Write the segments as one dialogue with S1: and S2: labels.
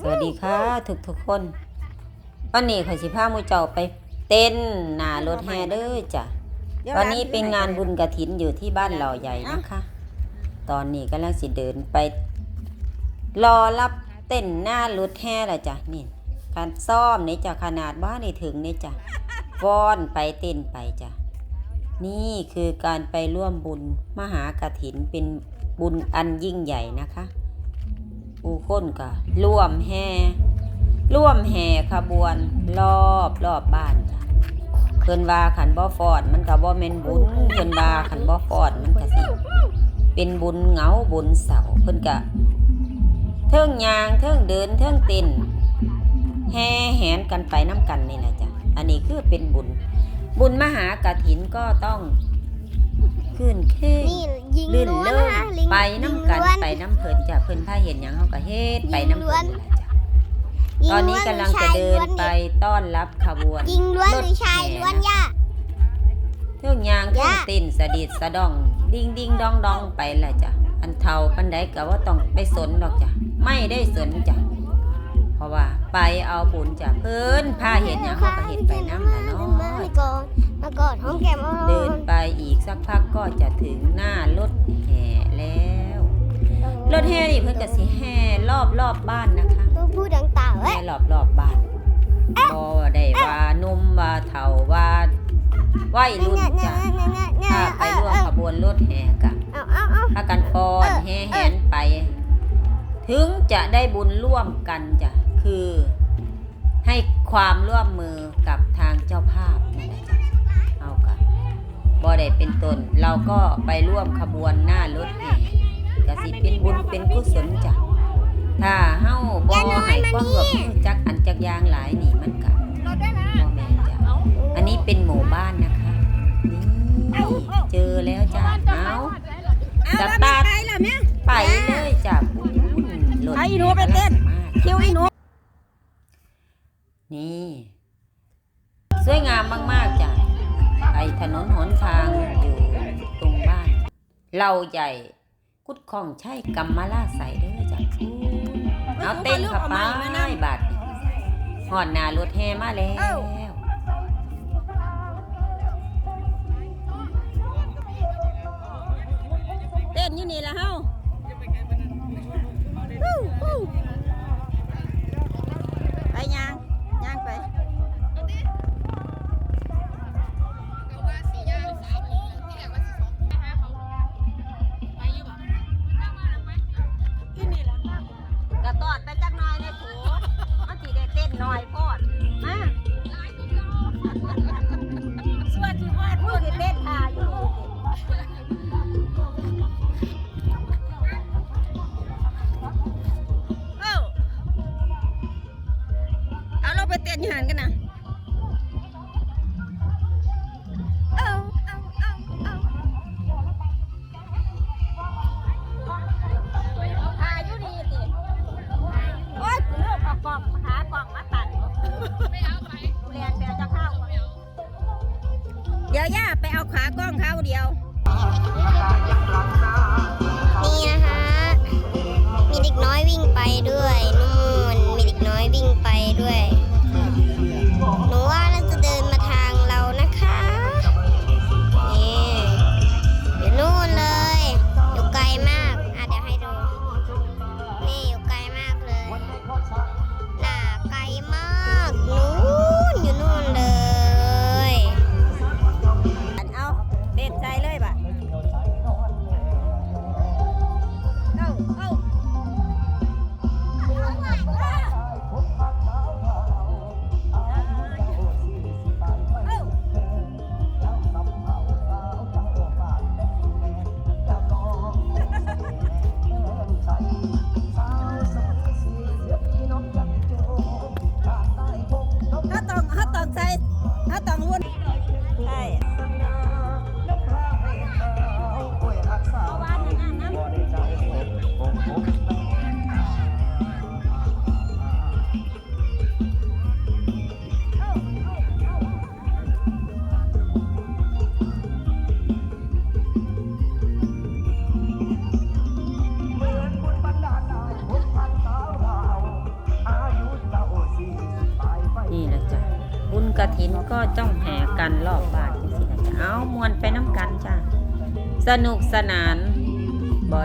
S1: สวัสดีค่ะทุกทุกๆคนวันนี้ข่อยสิพาหมูเจ้าไปเต้นหน้ารถแห่เด้อจ้ะวันนี้เป็นงานบุญกระถินอยู่ที่บ้านเหล่าใหญ่นะคะ ตอนนี้กำลังสิเดินไป รอรับเต้นหน้ารถแห่และจ้ะนี่การซ่อมนี่จ้ะขนาดบ้านนี่ถึงนี่จ้ะฟ้อนไปเต้นไปจ้ะนี่คือการไปร่วมบุญมหากฐินเป็นบุญอันยิ่งใหญ่นะคะ ผู้คนก็ร่วมแห่ร่วมแห่ขบวนรอบรอบบ้านจ้ะเพิ่นว่าขันบ่ฟอดมันก็บ่แม่นบุญเพิ่นว่าขันบ่ฟอดมันก็สิเป็นบุญเหงาบุญเสาเพิ่นก็เทิงยางเทิงเดินเทิงต้นแห่แหนกันไปน้ำกันนี่แหละจ้ะอันนี้คือเป็นบุญ บุญมหากฐินก็ต้องขึ้นเข่ง
S2: นี่ ยิง
S1: ลื่น
S2: ล้วน
S1: เลิ่
S2: นะคะ
S1: น
S2: ลิง
S1: ไปน้ำกัน
S2: ยิงล้วน
S1: ไปน้ำเพลินจ้ะเพิ่นถ้าเห็นหยังเขาก็เฮ็ดไปน้ำเพลินนี่แหละจ้ะ
S2: ยิง
S1: ตอนนี้กำลังจะเดินไปต้อนรับขบวน
S2: ยิงล้วน
S1: รถ
S2: หรือชาย
S1: แห่
S2: ล้วน
S1: นะ
S2: ย่า
S1: เที่ยงยางเที่ยง
S2: ย่า
S1: ตินสะดิดสะดอง ดิ้งดิ้งดองดองไปแหละจ้ะอันเท่าปันใดก็ว่าต้องไปสนดอกจ้ะไม่ได้สนจ้ะเพราะว่าไปเอาบุญจ้ะเพิ่นพาเห็นหยังเขาก็เห็นไปน้ำละเนา
S2: มาะก่อน มาก่อนห้องแก้มเอา
S1: เดินไปอีกสักพักก็จะถึงหน้ารถแห่แล้ว รถแห่นี่เพิ่นก็สิแห่รอบรอบบ้านนะคะ
S2: ต้องพูดต่างๆเว้
S1: แห่
S2: ย
S1: รอบรอบบ้านบ่ได้ว่าหนุ่มว่าเฒ่าว่าวัยรุ่นจ้ะถ้าไปร่วมขบวนรถแห่กะ
S2: เอาเอาเอา
S1: พากันฟ้อนแห่แหนไป ถึงจะได้บุญร่วมกันจ้ะคือให้ความร่วมมือกับทางเจ้า ด้เป็นตน เราก็ไปร่วมขบวนหน้ารถแห่ก็สิเป็นบุญเป็นกุศลจ้ะถ้าเฮาบ่ให้ความร่วมมือจักอันจักอย่างหลายนี่มันก็บ่แม่นจ้ะอันนี้เป็นหมู่บ้านนะคะ นี่เจอแล้วจ้ะเอาสตาร์ท
S3: ไปแล้วแม่
S1: ไปเลยจ้ะบุญรถ
S3: ไปอีหนูไปเต้น
S1: มาก
S3: คิวอีหนู
S1: นี่างอยู่ตรงบ้าน เราใหญ่กุดของใช่กำมะลาใส่เด้อจ้ะพูนเอาเต้นขับไปบาทนี่หอดนารถแห่มาแล้ว
S3: เต้นอยู่นี่ละเฮา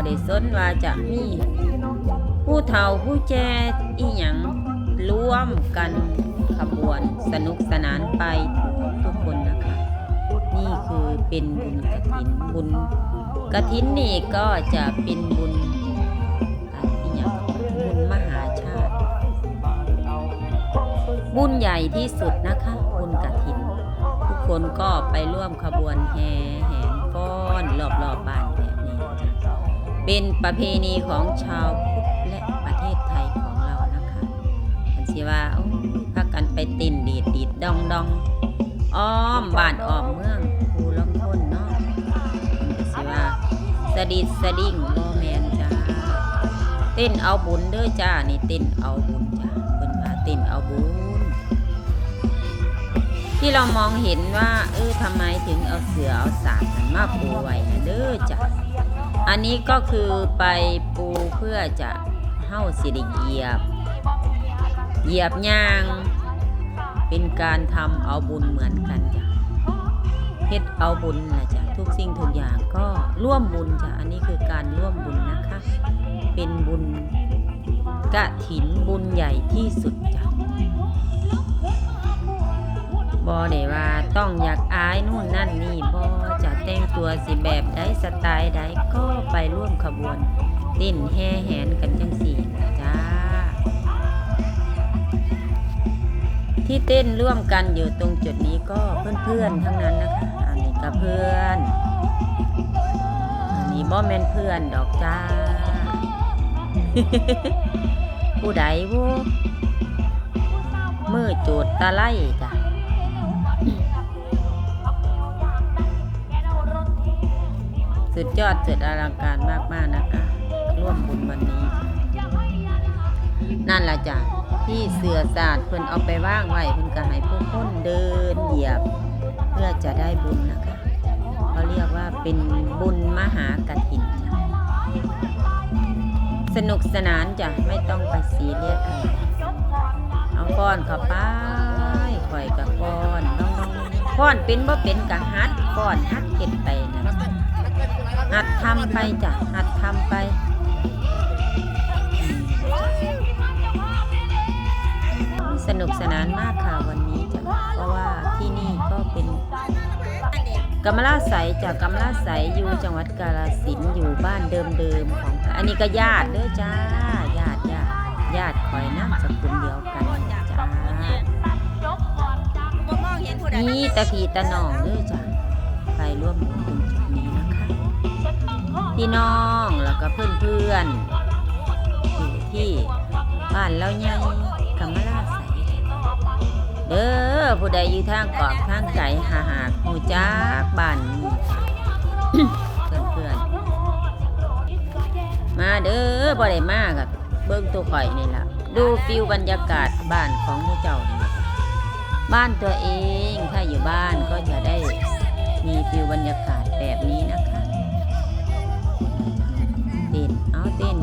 S3: ได้สนว่าจะ
S2: มี
S1: ผู้เฒ่าผู้แก่อีหยังร่วมกันขบวนสนุกสนานไปทุกคนนะคะ นี่คือเป็นบุญกระถินบุญกระถินนี่ก็จะเป็นบุญอีหยังบุญมหาชาติ บุญใหญ่ที่สุดนะคะบุญกระถิน ทุกคนก็ไปร่วมขบวนแห่แหนฟ้อนรอบๆบบ้าน เป็นประเพณีของชาวพุทธและประเทศไทยของเรานะคะอันสิว่าพักกันไปตินดีดดีดดองดองอ้อมบ้านอ้อมเมืองภูลำพ้นเนาะมันสิว่าสะดิดสะดิ่งโมแมนจ้าเต้นเอาบุญเด้อจ้านี่เต้นเอาบุญจ้าเพิ่นว่าเต้นเอาบุญที่เรามองเห็นว่าเออทำไมถึงเอาเสือเอาสากมันมาปูไว้เด้อจ้ะ อันนี้ก็คือไปปูเพื่อจะเฮ้าสิได้เหยียบ เหยียบย่าง เป็นการทำเอาบุญเหมือนกันจ้ะเฮ็ดเอาบุญนะจ้ะทุกสิ่งทุกอย่างก็ร่วมบุญจ้ะอันนี้คือการร่วมบุญนะคะ เป็นบุญกะถินบุญใหญ่ที่สุดจ้ะ บอได้ว่าต้องอยากอายนู่นนั่นนี่บอจะแต่งตัวสิแบบใดสไตล์ใดก็ไปร่วมขบวนเต้นแห่แหนกันจังสี่นะจ้า ที่เต้นร่วมกันอยู่ตรงจุดนี้ก็เพื่อนๆทั้งนั้นนะคะ อันนี้ก็เพื่อนอันนี้บ่แมนเพื่อนดอกจ้า ผู้ใดวูมือจูดตะไลจ้ะ สุดยอดสุดอลังการมากๆนะคะ ร่วมบุญวันนี้ นั่นละจ้ะที่เสือศาสตร์เพิ่นเอาไปว่างไว้เพิ่นก็ให้ผู้คนเดินเหยียบ เพื่อจะได้บุญนะคะเขาเรียกว่าเป็นบุญมหากฐินจ้ะสนุกสนานจ้ะไม่ต้องไปซีเรียสอะไรเอาฟ้อนเข้าไปข่อยกับฟ้อนน้องๆฟ้อนเป็นบ่เป็นกะฮัดฟ้อนฮัดเก็ดไปนะ หัดทำไปจ้ะหัดทำไปอืมสนุกสนานมากค่ะวันนี้จ้ะเพราะว่าที่นี่ก็เป็นกำมะลาใสจากกำมะลาใสอยู่จังหวัดกาฬสินธุ์อยู่บ้านเดิมๆของค่ะอันนี้ก็ญาติเด้อจ้าญาติญาติญาติคอยน้ำสกุลเดียวกันจ้า
S3: บ่มองเห็นผู้ใด
S1: นี่ตะพีตะหนองเด้อจ้ะไปร่วมบุญ พี่น้องแล้วก็เพื่อนๆอยู่ที่บ้านเราใหญ่กำมะลาใสเด้อผู้ใดอยู่ทางกอบทางไก่หาหากหูจักบ้านนี้เพื่อนๆมาเด้อบ่ได้มากับเบิ่งตัวข่อยนี่ล่ะดูฟิวบรรยากาศบ้านของมูเจ้านี่บ้านตัวเองถ้าอยู่บ้านก็จะได้มีฟิลบรรยาก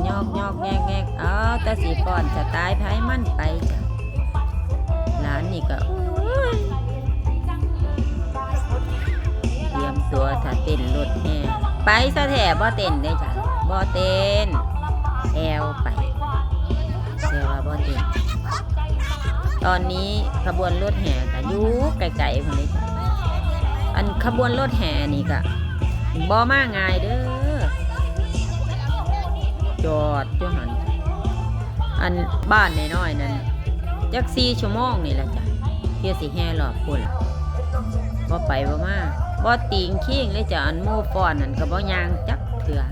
S1: ยอกยอกแงกแงกเอาแตาสีฟอนจะตายไพ่มั่นไปจ้ะร้านนี่ก็เตรียมตัวถ้าเต้นรถแห่ไปซะแถบ่เต้นได้จ้ะบ่เต้นแอวไปเชื่อว่าบ่เต้นตอนนี้ขบวนรถแห่ก็อยู่ไกลๆพุ่นเลยจ้อันขบวนรถแห่นี่ก็บ่มาง่ายเด้อ อดอยู่หันอันบ้านน้อยๆนั่นจักสี่ชั่วโมงนี่แหละจ้ะเที่ยวสิแห่รอบพุ่นล่ะบ่ไปบ่มาบ่ติงขิงเลยจ้ะอันหมู่ฟ้อนนั่นก็บ่ยางจักเถื่อ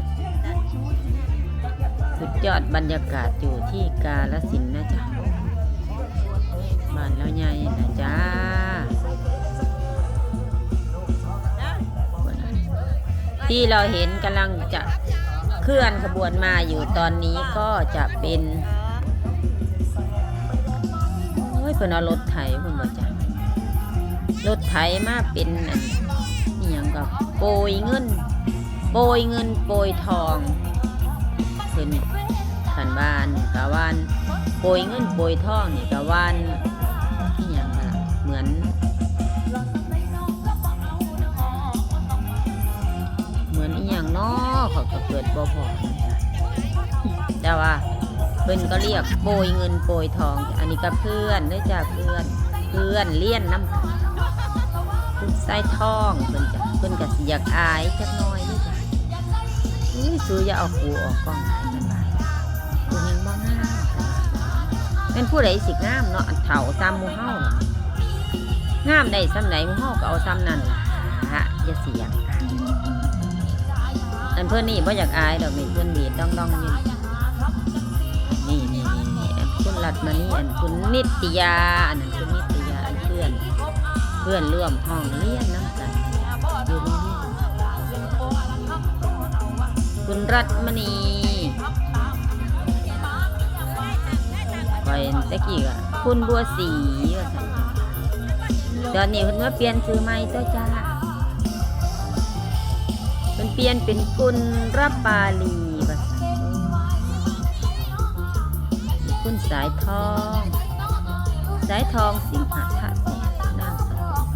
S1: สุดยอดบรรยากาศอยู่ที่กาลสินนะจ๊ะบ้านเราใหญ่นะจ้าที่เราเห็นกำลังจะ เคลื่อนขบวนมาอยู่ตอนนี้ก็จะเป็นโอ้ยเพิ่นเอารถไถเพิ่นบ่จ้ะรถไถมาเป็นอันนี่ยังกับโปรยเงิน โปรยเงินโปรยทองเพิ่นขันวานกะวานโปรยเงินโปรยทองนี่กะวานที่ยังล่ะเหมือน เกิดบ่พอแต่ว่าเพิ่นก็เรียกโปรยเงินโปรยทอง อันนี้ก็เพื่อนเด้อจ้าเพื่อนเพื่อนเลี้ยนน้ำคุณใส่ทองเพิ่นจะเพิ่นก็สิอยากอายจักน่อยเด้อจ้ะอุ้ยซื้ออย่าเอาหูออกกล้องให้มันบาดผู้หญิงบ่งามเป็นผู้ใดสิงามเนาะเฒ่าซ้ำหมู่เฮาน่ะงามได้ซ้ำไหนหมู่เฮาก็เอาซ้ำนั่นล่ะอย่าเสีย อันเพิ่อนนี่บ่อยากอายดอกนี่เพิ่อนดีต้องต้องนี่นี่นี่นี่อันคุณรัตมานี่อันคุณนิตยาอันนั้นคุณนิตยาอันเพื่อน เพื่อนร่วมห้องเรียนน้ำกันอยู่โรงเรียนคุณรัตมณีไปตะกี้ก็คุณบัวศรีตอนนี้เพิ่นว่าเปลี่ยนชื่อใหม่ตัวจ้า เพิ่นเปลี่ยนเป็นกุลรับปาลีว่าซั่นคุณสายทอง สายทองสิงหะทะแสนนามสกุล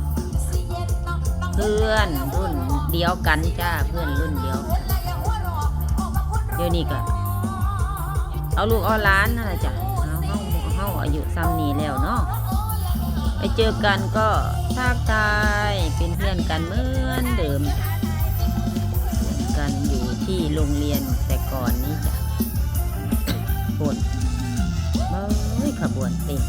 S1: เพื่อนรุ่นเดียวกันจ้าเพื่อนรุ่นเดียวกันเดี๋ยวนี้ก็เอาลูกเอาล้านนั่นแหละจ้ะเอาเฮาเฮาอายุซ้ำนี้แล้วเนาะไปเจอกันก็ทักทายเป็นเพื่อนกันเหมือนเดิมจ้ะ ที่โรงเรียนแต่ก่อนนี้จ้ะปวดเอ้ยขบวนเต็ม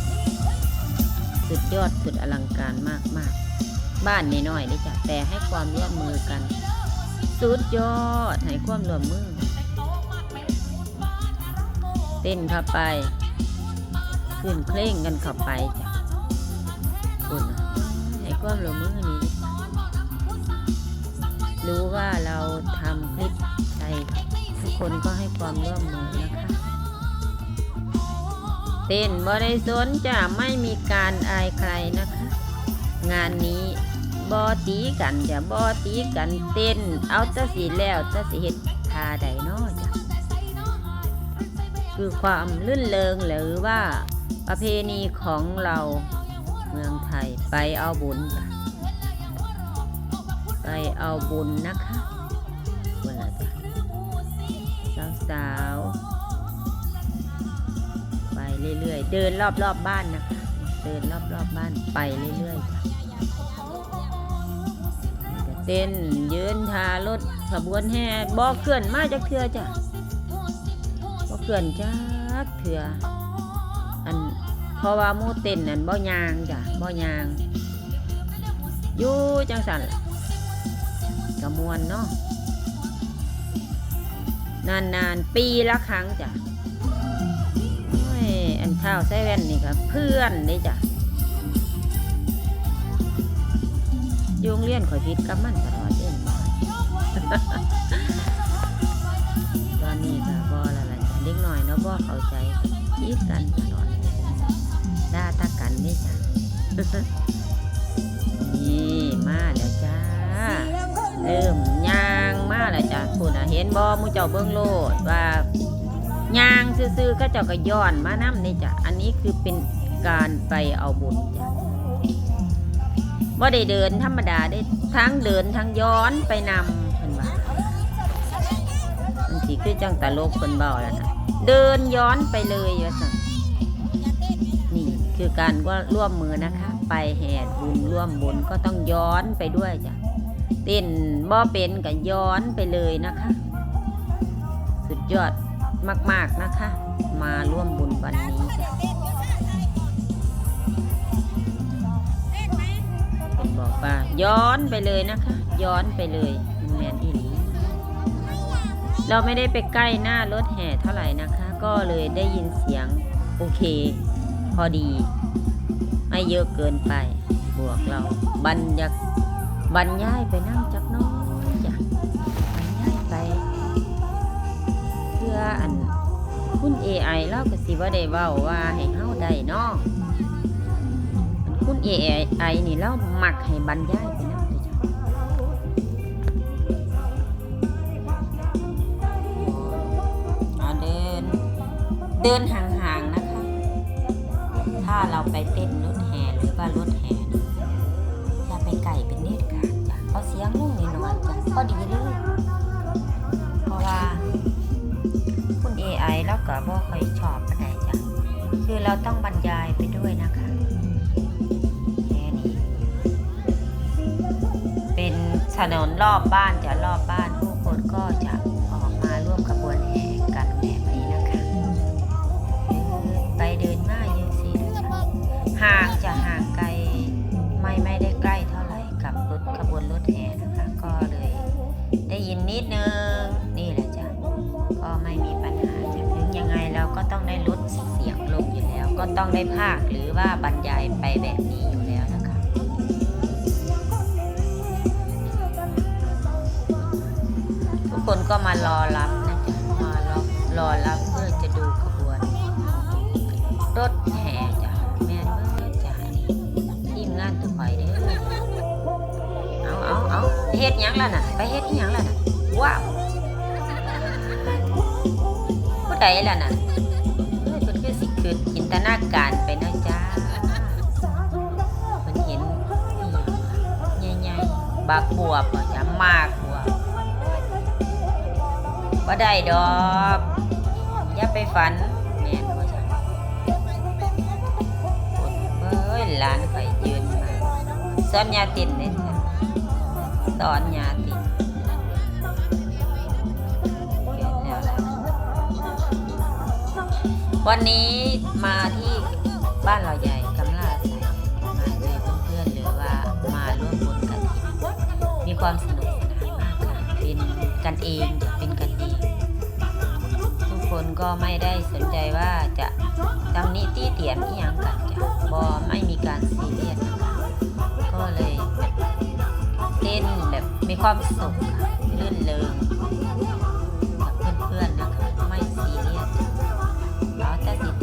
S1: สุดยอดสุดอลังการมากมากๆบ้านน้อยๆเลยจ้ะแต่ให้ความร่วมมือกัน สุดยอดให้ความร่วมมือ เต้นเข้าไป ขึ้นเคร่งกันเข้าไปจ้ะคุณน่ะให้ความร่วมมือนี้รู้ว่าเราทำคลิป ใช่ทุกคนก็ให้ความร่วมมือนะคะ เต้นบริสุนจะไม่มีการอายใครนะคะ งานนี้บอตีกันจะบอตีกันเต้น เอาแตะสีแล้วแตะสีเห็ดทาใดนอจ้ะคือความลื่นเลงหรือว่าประเพณีของเราเมืองไทยไปเอาบุญจ้ะไปเอาบุญนะคะ เรื่อยๆ เดินรอบๆบบ้านนะคะเดินรอบๆบบ้านไปเรื่อยๆ เต้นยืนทารถขบวนแห่บ่เคลื่อนมาจากเถื่อจ้ะบ่เคลื่อนจากเถื่ออันเพราะว่ามูเต้นนั่นบ่ยางจ้ะบ่ยางอยู่จังสันกระมวลเนาะนานๆ ปีละครั้งจ้ะ เท้าไส้แว่นนี่ครับเพื่อนนี่จ้ะอยุงเรียนข่อยพิดกับมันตลอดเด่นตอนนี้ก็บ่ละละจ้ะเด็กน้อยเนาะบ่เข้าใจคิดกันตลอดด่าตากันนี่จ้ะนี่มาแล้วจ้าเริ่มย่างมาแล้วจ้ะคุณเห็นบ่หมูเจ้าเบิ่งโลดว่า ยางซื่อๆก็เจ้าก็ย้อนมานำนี่จ้ะอันนี้คือเป็นการไปเอาบุญจ้ะว่าได้เดินธรรมดาได้ทั้งเดินทั้งย้อนไปนำเพิ่นว่ามันสิคือจังตลกเพิ่นเบาแล้วนะเดินย้อนไปเลยว่าซั่นี่คือการว่าร่วมมือนะคะ ไปแห่บุญร่วมบุญก็ต้องย้อนไปด้วยจ้ะเต้นบ่เป็นก็ย้อนไปเลยนะคะ สุดยอด มาก ๆนะคะ มาร่วมบุญวันนี้จ้ะเป็นบอกว่าย้อนไปเลยนะคะ ย้อนไปเลยแมนอีหลีเราไม่ได้ไปใกล้หน้ารถแห่เท่าไหร่นะคะ ก็เลยได้ยินเสียงโอเค พอดี ไม่เยอะเกินไป บวกเราบรรยากบรรยายไปนั่งจัก เพื่ออันคุณ AI เล่าก็สิว่าได้เว้าว่าให้เฮาได้เนาะอันคุณ AI นี่เล่ามักให้บรรยายไปนะเดิน เดินห่างๆนะคะ ถ้าเราไปเต้นรถแห่หรือว่ารถแห่นะอย่าไปไก่เป็นเนตรการจ้ะเอาเสียงลงนิดหน่อยจ้ะพอดีเลย ก็บ่ค่อยชอบปานใดจ้ะคือเราต้องบรรยายไปด้วยนะคะแค่นี้เป็นถนนรอบบ้านจะรอบบ้านผู้คนก็จะออกมาร่วมขบวนแห่กันแบบนี้นะคะเดินไปเดินมาเยอะสินะจ๊ะห่างจะห่างไกลไม่ไม่ได้ใกล้เท่าไหร่กับรถขบวนรถแห่นะคะ ก็เลยได้ยินนิดนึง ต้องได้ภาคหรือว่าบรรยายไปแบบนี้อยู่แล้วนะคะ ทุกคนก็มารอรับนะจ๊ะมารอรอรับเพื่อจะดูขบวน รถแห่จ้ะแม่เมื่อจ้ะนี่ทีมงานตัวคอยเด้อเอาเอาเอาเฮ็ดยังล่ะน่ะ ไปเฮ็ดยังล่ะน่ะว้าวผู้ใดล่ะน่ะ ตนาการไปนะจ้าเพิ่นเห็นใหญ่ๆบักบวบจะมากบวบว่าได้ดอกอย่าไปฝันแม่นบ่จ้ะเอ้ยหลานข่อยยืนมาสอนยาตินเนี่ยจ้ะสอนยาติน วันนี้มาที่บ้านเราใหญ่กำลาใสมาเจอเพื่อนๆหรือว่ามาร่วมบุญกฐินมีความสนุกสนานมากค่ะเป็นกันเองเป็นกันเองทุกคนก็ไม่ได้สนใจว่าจะตำหนิตีเตียนอีหยังกันจ้ะบอไม่มีการซีเรียสนะคะก็เลยเต้นแบบมีความสุขค่ะลื่นเริง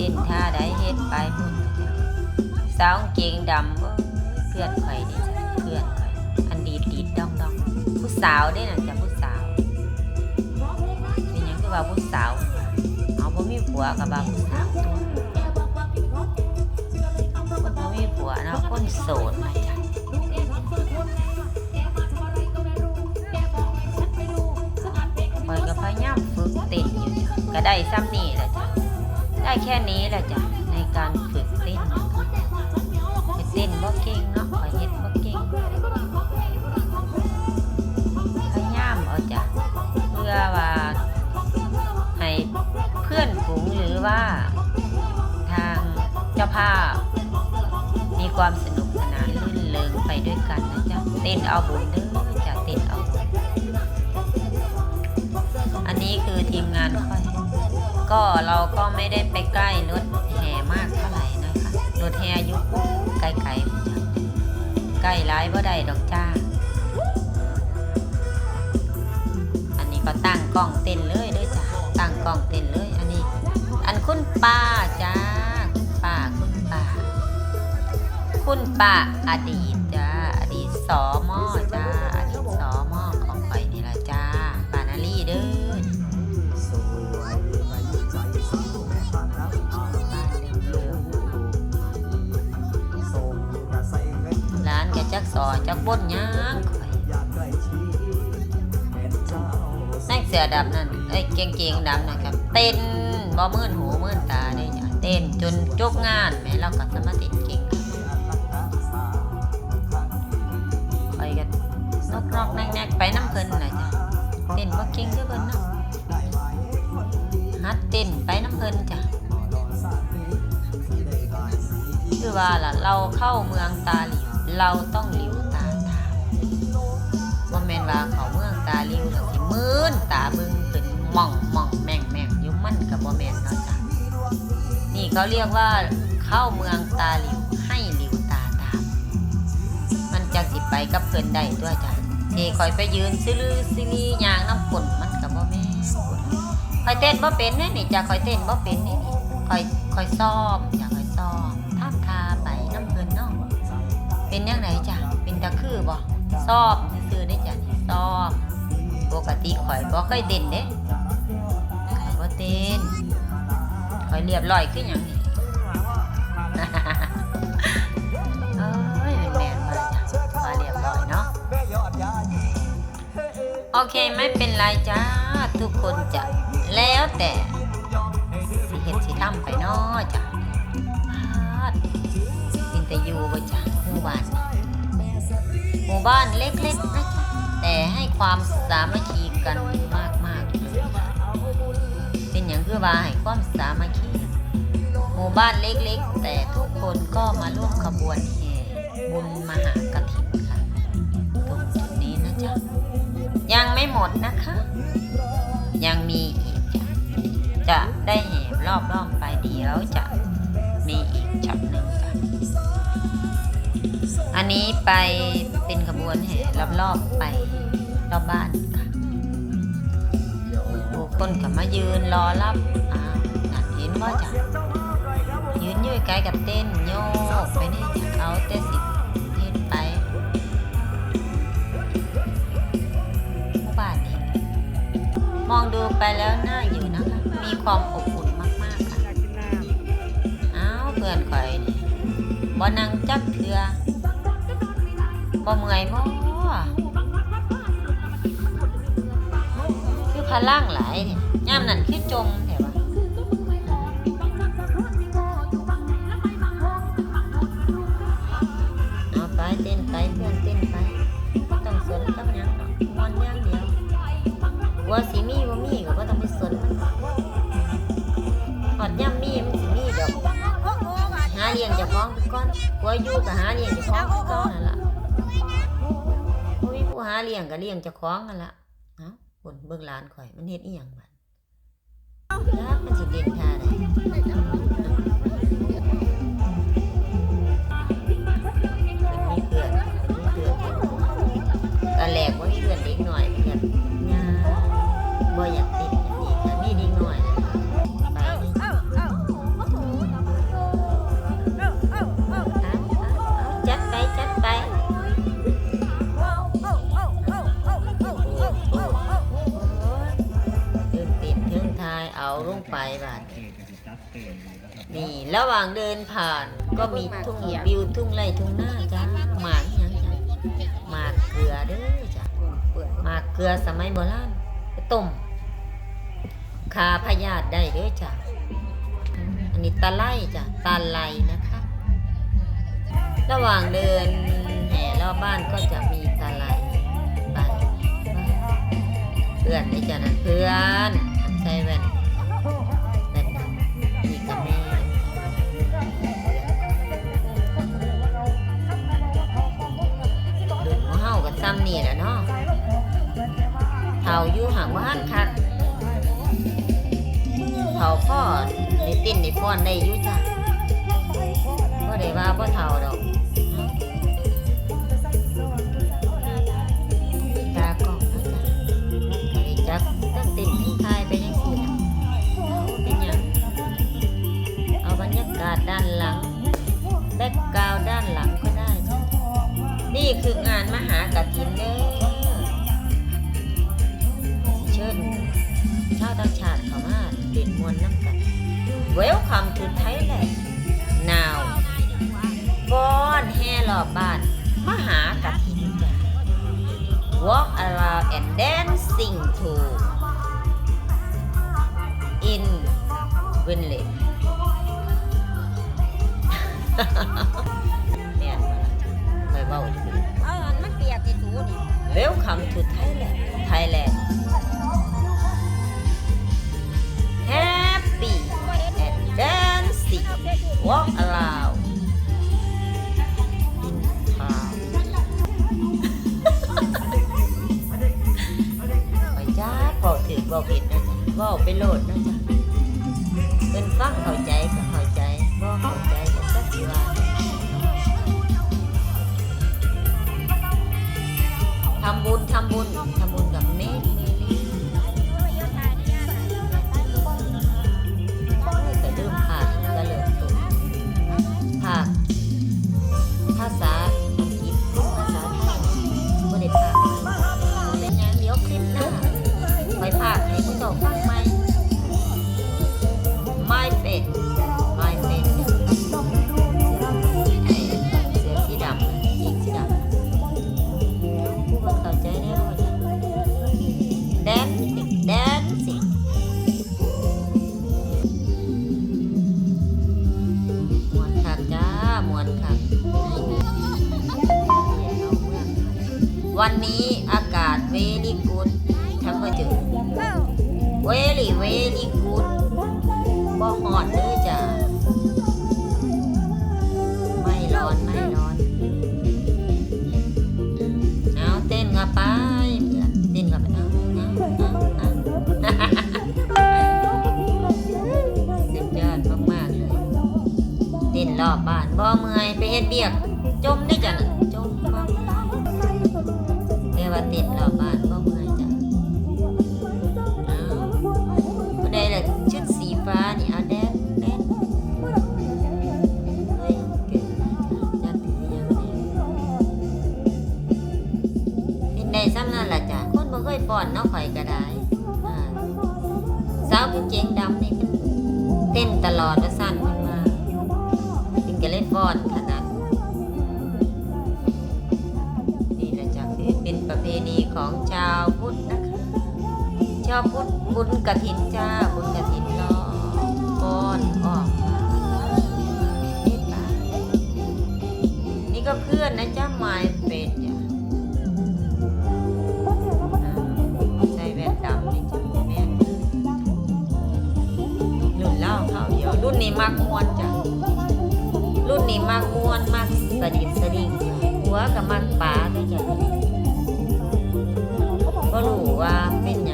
S1: ิ้นท่าใดเฮ็ดไปพุ่นสาวเกงดำเพื่อนข่อยนี่เพื่อนข่อย อันดีดีดดองดองผู้สาวเด้น่ะจ้ะผู้สาวเป็นยังคือว่าผู้สาวเอาบ่มีผัวกับว่าผู้สาวตัวคนบ่มีผัวเนาะคนโสดมาจ้ะคอยก็พยายามฝึกเต้นอยู่ก็ได้ซ้ำนี่แหละจ้ะ ได้แค่นี้แหละจ้ะในการฝึกเต้นเต้นบ่เก่งเนาะขอยเฮ็ดบ่เก่งพยายามเอาจ้ะเพื่อว่าให้เพื่อนฝูงหรือว่า ทางเจ้าภาพ มีความสนุกสนานลื่นเริงไปด้วยกันนะจ๊ะเต้นเอาบุญเด้อจ้ะเต้นเอาบุญอันนี้คือทีมงานค่อย ก็เราก็ไม่ได้ไปใกล้รถแห่มากเท่าไหร่นะคะรถแห่อยุไกลๆจ้ะใกล้ร้ายบ่ได้ดอกจ้า อันนี้ก็ตั้งกล้องเต้นเลยเด้วยจ้ะตั้งกล้องเต้นเลย อันนี้ อันคุณป้าจ้าคุณป้าคุณป้าคุณป้าอดีตจ้าอดีตสอมอจ้า สอจักบนยางข่อยนั่งเสือดำนั่นไอ้ยเก่งเก่งๆดำนะครับ เต้นบ่มื่นหูมื่นตาเลยจ้ะเต้นจนจบงานแม่เราก็สมาธิเก่งคอยกันนกนอกแนกไปน้ำเพลินนะจ้ะเต้นบ่เก่งคือเพลินเนาะฮัดเต้นไปน้ำเพลินจ้ะคือว่าล่ะเราเข้าเมืองตาหลิว เราต้องหลิวตาตามว่าแมนว่าเขาเมืองตาลิวแล้วสิมืนตาบึงเป็นหม่องหม่องแม่งแม่งอยู่มันกับบ่แมนเนาะจ้ะนี่เขาเรียกว่าเข้าเมืองตาลิวให้ลิวตาตาม มันจังสิไปกับเพิ่นได้ด้วยจ้ะเทคอยไปยืนซิลือซิลียางน้ำฝนมันกับบ่แม่นคอยเต้นบ่เป็นเด้นี่จ้ะคอยเต้นบ่เป็นนี่นี่คอยคอยซ้อมจ้ะ เป็นยังไงจ้ะเป็นตะคือบ่ซอบซื้อได้จ้ะซอบปกติข่อยบ่เคยเต้นเด้ข่อยบ่เต้นข่อยเรียบร้อยคือหยังนี่เอ้ยแม่นๆมาจ้ะมาเรียบร้อยเนาะโอเคไม่เป็นไรจ้าทุกคนจะแล้วแต่ตั้มไปเนาะจ้ะพาดเป็นแต่อยู่บ่จ้ะ มู่บ้าน หมู่บ้านเล็กๆนะจ๊ะแต่ให้ความสามัคคีกันมากๆเลยเป็นอย่างคือว่าให้ความสามัคคี หมู่บ้านเล็กๆ แต่ทุกคนก็มาร่วมขบวนแห่บุญมหากฐินค่ะตรงจุดนี้นะจ๊ะยังไม่หมดนะคะ ยังมีอีกจะจะได้แห่รอบๆไปเดี๋ยวจะมีอีกช็อตหนึ่ง อันนี้ไปเป็นขบวนแห่รอบๆไปรอบบ้านค่ะผู้คนก็มายืนรอรับอ้าวนั่นเห็นว่าจะยืนอยืดไกลกับเต้นโยกไปนี่จ้ะเอาเต้นสิเต้นไปหมู่บ้านนี้มองดูไปแล้วน่าอยู่นะคะ มีความอบอุ่นมากๆค่ะอ้าวเพื่อนข่อยนี่บ่นังจักเถือ บ่เมื่อยบ่คือพลังหลายเนี่ามนั้นคือจมแต่ว่าเอาไปเต้นไปเพื่อนเต้นไปต้องสนกับหยังหรอกมอนอย่างเดียวว่าสิมีบ่มีก็บ่ต้องไปสนมันหอดย่ำมีมันสิมีดอก
S3: โอ้โหว่า
S1: หาเลี้ยงจ้าของไปก่อนผัวอยู่ก็หาเลี้ยงจ้าของไปก่อนนั่นล่ะ หาเลี้ยงก็เลี้ยงเจ้าของนั่นละเอ้าคนเบิ่งหลานข่อยมันเฮ็ดอีหยังบัดยากมันสิเด่นท่าใด ระหว่างเดินผ่านก็มีทุ่งวิวทุ่งไร่ทุ่งนาจ้าหมากหยังจ้ะหมากเกลือเด้อจ้ะหมากเกลือสมัยโบราณไปต้มคาพยาธิได้เด้อจ้ะอันนี้ตะไลจ้ะตาไลนะคะ ระหว่างเดินแห่รอบบ้านก็จะมีตะไลไปเพื่อนนี่จ้ะนั่นเพื่อนใส่แว่น ฟ้อนได้อยู่จ้ะบ่ได้ว่าบ่เฒ่าดอกตากล้องนะจ๊ะไปจับตั้งติ่นทั้งทายไปยังสี่นะเป็นหยังเอาบรรยากาศด้านหลัง แบ็กกราวด้านหลังก็ได้จ้ะนี่คืองานมหากฐินเด้อเชิญชาวต่างชาติเข้ามาเด่นมวนน้ำกัน Welcome to Thailand now ฟ้อนแห่รอบบ้านมหากฐินจ้ะ walk around and dancing to in Winlet แม่นบ่ล่ะไปเว้าซื่อ
S3: เอ้ามันเปียกที่สูนี่
S1: Welcome to Thailand Thailand walk around in town ไปจ้าเว้าถือเว้าผิดนะจ๊ะเว้าไปโหลดนะจ๊ะเป็นฟังเข้าใจก็เข้าใจบ่เข้าใจก็จักสิว่าทำบุญทำบุญทำบุญ รอบบ้านบ่เมื่อยไปเฮ็ดเบียก จมได้จ้ะน่ะจมบ่แต่ว่าต้นรอบบ้านบ่เมื่อยจ้ะเอาผู้ใดล่ะชุดสีฟ้านี่เอาแดนแดนเฮ้ยเก่งจักถือยังไงเป็นได้ซ้ำนั่นล่ะจ้ะคนบ่เคยป้อนเนาะข่อยก็ ชาวพุทธบุญกฐินจ้า บุญกฐินรอป้อนออกมาเฮ็ดบานี่ก็เพื่อนนะจ้าหมายเป็ดจ้ะใส่แว่นดำนี่จ้ะแม่นรุ่นเล่าเขาเดียวรุ่นนี้มักมวนจ้ะรุ่นนี้มักมวนมักสะดิดสะดิ่งหัวกับมักป่าด้วยจ้ะก็รู้ว่าเป็นอย่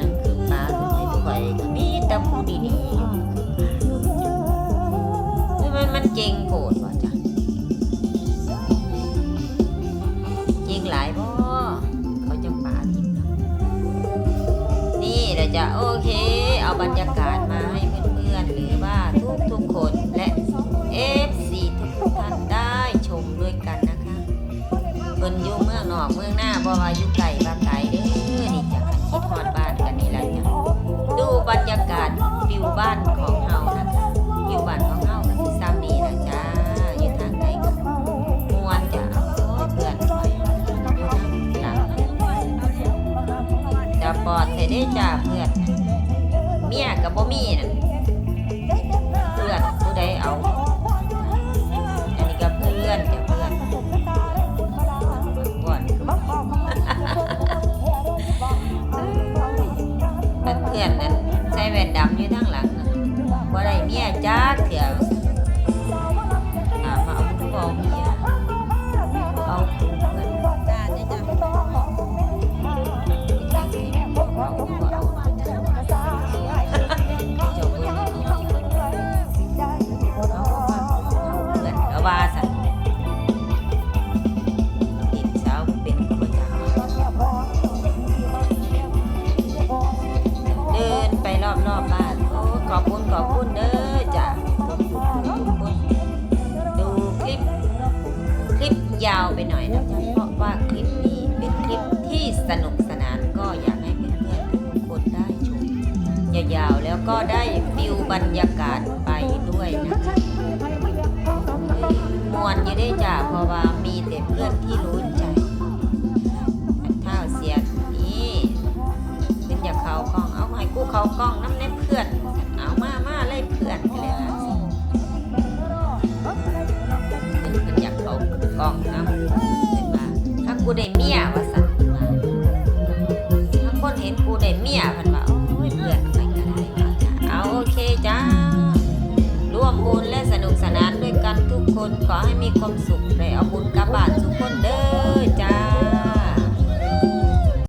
S1: าง เก่งโผดว่ะจ้ะเก่งหลายบ่เขาจะป่าทิพย์เนาะนี่เราจะโอเค เอาบรรยากาศมาให้เพื่อนๆหรือว่าทุกทุกๆคนและ FC ทุกทุกๆท่านได้ชมด้วยกันนะคะเพิ่นอยู่เมืองนอกเมืองหน้าบ่ว่าอยู่ไกลบ้านไกลเด้อนี่จ้ะคิดฮอดบ้านกันนี่แหละจ้ะดูบรรยากาศวิวบ้าน ได้จ้าเพื่อนเมียกับบ่มีนั่นเพื่อนผู้ใดเอา อันนี้ก็เพื่อนเพื่อนก่อนเป็นเพื่อนนั้นใส่แว่นดำอยู่ทางหลังบ่ได้เมียจ้าเถื่อ ขอบคุณขอบคุณเด้อจ้ะทุกทุกคนดูคลิป คลิปยาวไปหน่อยนะจ๊ะเพราะว่าคลิปนี้เป็นคลิปที่สนุกสนานก็อยากให้เพื่อนๆทุกคนได้ชมยาวๆแล้วก็ได้ฟิลบรรยากาศไปด้วยนะคะมวนอยู่ได้จ้าเพราะว่ามีแต่เพื่อนที่รู้ใจเท้าเสียนี่เป็นอยากเขากล้องเอาให้กู้เขากล้องน้ำเน็บ อนกันเลยนะเป็นเป็นอยากเขากล้องน้ำเป็นว่าถ้ากูได้เมียว่าสั่นว่าถ้าคนเห็นกูได้เมียพันว่าโอ้ยเพื่อนไปก็ได้ว่าจ้ะเอาโอเคจ้าร่วมบุญและสนุกสนานด้วยกันทุกคนขอให้มีความสุขได้เอาบุญกลับบ้านทุกคนเด้อ